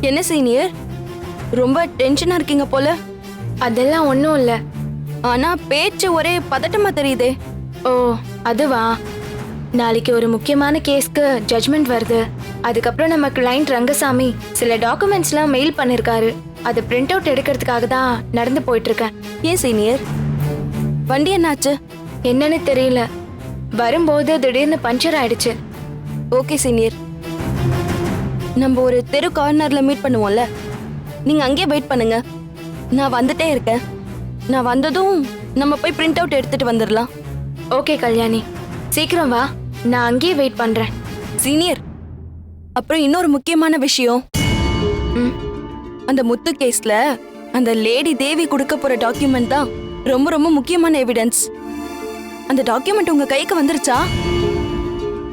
என்ன சீனியர்? ரொம்ப டென்ஷனா இருக்கீங்க போல. அதெல்லாம் ஒன்றும் இல்லை. ஆனா பேச்சு ஒரே பதட்டமா தெரியுதே. ஓ அதுவா? நாளைக்கு ஒரு முக்கியமான கேஸ்க்கு ஜட்மெண்ட் வருது. அதுக்கப்புறம் நம்ம கிளைண்ட் ரங்கசாமி சில டாக்குமெண்ட்ஸ்லாம் மெயில் பண்ணிருக்காரு. அது பிரிண்ட் அவுட் எடுக்கிறதுக்காக தான் நடந்து போயிட்டு இருக்கேன் ஏன் சீனியர்? வண்டி என்னாச்சு? என்னன்னு தெரியல. வரும்போது திடீர்னு பஞ்சர் ஆயிடுச்சு. Okay senior. நம்ம ஒரு தெரு கார்னர்ல மீட் பண்ணுவோம்ல. நீங்க அங்கேயே வெயிட் பண்ணுங்க. நான் வந்துட்டே இருக்கேன். நான் வந்ததும் நம்ம போய் பிரிண்ட் அவுட் எடுத்துட்டு வந்துடலாம். ஓகே கல்யாணி. சீக்கிரம் வா. நான் அங்கேயே வெயிட் பண்றேன். சீனியர் அப்புறம் இன்னொரு முக்கியமான விஷயம். அந்த முத்து கேஸ்ல அந்த லேடி தேவி கொடுக்க போற டாக்குமெண்ட் தான் ரொம்ப ரொம்ப முக்கியமான எவிடன்ஸ் அந்த டாக்குமெண்ட் உங்க கைக்கு வந்துருச்சா?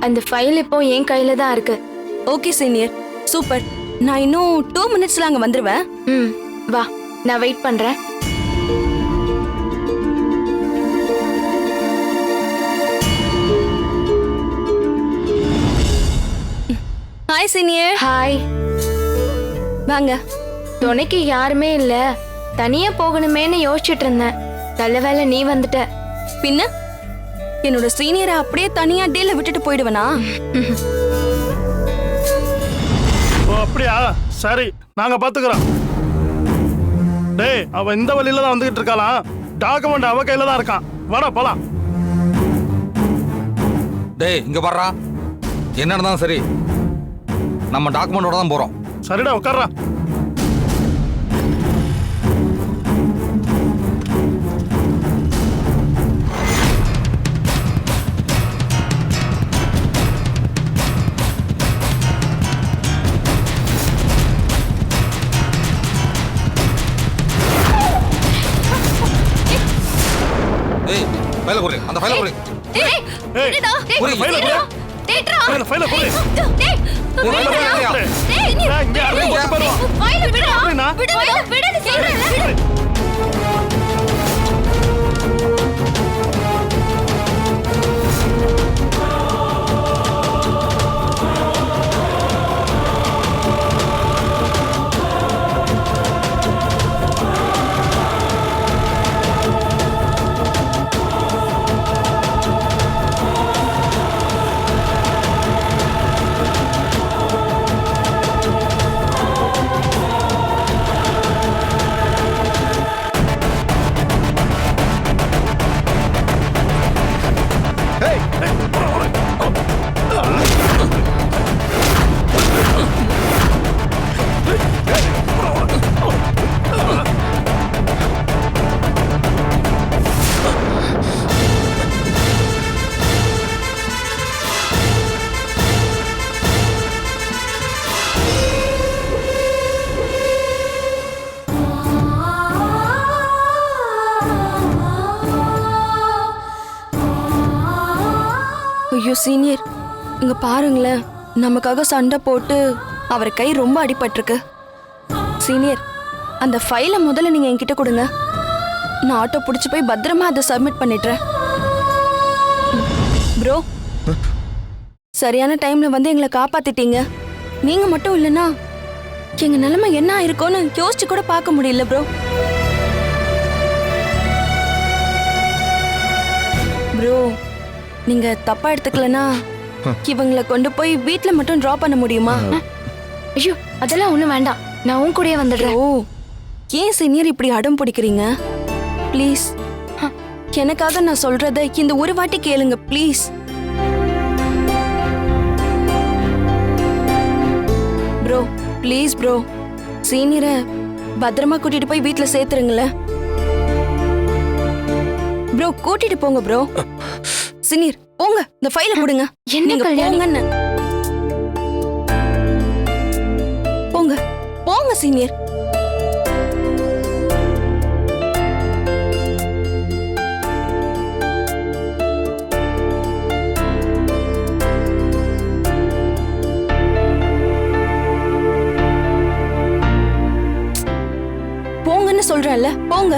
அந்த ஃபைல் இப்போ என் கையில தான் இருக்கு. Okay senior super. நான் இன்னும் டூ மினிட்ஸ்ல அங்க வந்துருவேன். ம் வா நான் வெயிட் பண்றேன். ஹாய் சீனியர் ஹாய் வாங்க. துணைக்கு யாருமே இல்ல. தனியா போகணுமேன்னு யோசிச்சுட்டு இருந்தேன். நல்ல வேளை நீ வந்துட்ட. பின்ன? என்னோட சீனியரை அப்படியே தனியா டீல விட்டுட்டு போயிடுவனா? அப்படியா? சரி நாங்க பாத்துக்கிறோம். டேய் அவ இந்த வழியில தான் வந்துகிட்டு இருக்காளாம் டாக்குமெண்ட் அவ கையில தான் இருக்கான். வாடா போலாம். டேய் இங்க பாடுறா என்ன நடந்தாலும் சரி. நம்ம டாக்குமெண்டோட தான் போறோம். சரிடா உட்கார்றா. ஃபைல குடு அந்த ஃபைல குடு ஏய் குடு ஃபைல கொடு ஃபைல ஃபைல கொடு டேய், ஃபைல குடு இல்லையா? நான் இங்க யாரையும் கொண்டு போயிடுவான் அப்படின்னா? ஐயோ சீனியர். இங்க பாருங்களேன் நமக்காக சண்டை போட்டு அவர் கை ரொம்ப அடிபட்டிருக்கு. சீனியர் அந்த ஃபைலை முதல்ல நீங்க என்கிட்ட கொடுங்க. நான் ஆட்டோ பிடிச்சி போய் பத்திரமா அதை சப்மிட் பண்ணிடுறேன். ப்ரோ சரியான டைம்ல வந்து எங்களை காப்பாத்திட்டீங்க. நீங்க மட்டும் இல்லைன்னா எங்க நிலைமை என்ன ஆயிருக்கோன்னு யோசிச்சு கூட பார்க்க முடியல ப்ரோ. ப்ரோ நீங்க தப்பா எடுத்துக்கலனா இவங்கள கொண்டு போய் வீட்ல மட்டும் டிராப் பண்ண முடியுமா? ஐயோ அதெல்லாம் ஒண்ணும் வேண்டாம். நான் உன் கூடயே வந்துடுறேன். ஓ. ஏன் சீனியர் இப்படி அடம் பிடிக்கிறீங்க? ப்ளீஸ் எனக்காக நான் சொல்றத இந்த ஒரு வாட்டி கேளுங்க ப்ளீஸ் ப்ரோ ப்ளீஸ் ப்ரோ சீனியரை பத்திரமா கூட்டிட்டு போய் வீட்ல சேர்த்துருங்களேன். ப்ரோ கூட்டிட்டு போங்க ப்ரோ சீனியர் போங்க. இந்த ஃபைல கொடுங்க. என்ன நீங்க கல்யாணி? போங்கன்னு. போங்க. போங்க சீனியர் போங்கன்னு சொல்றேன்ல போங்க.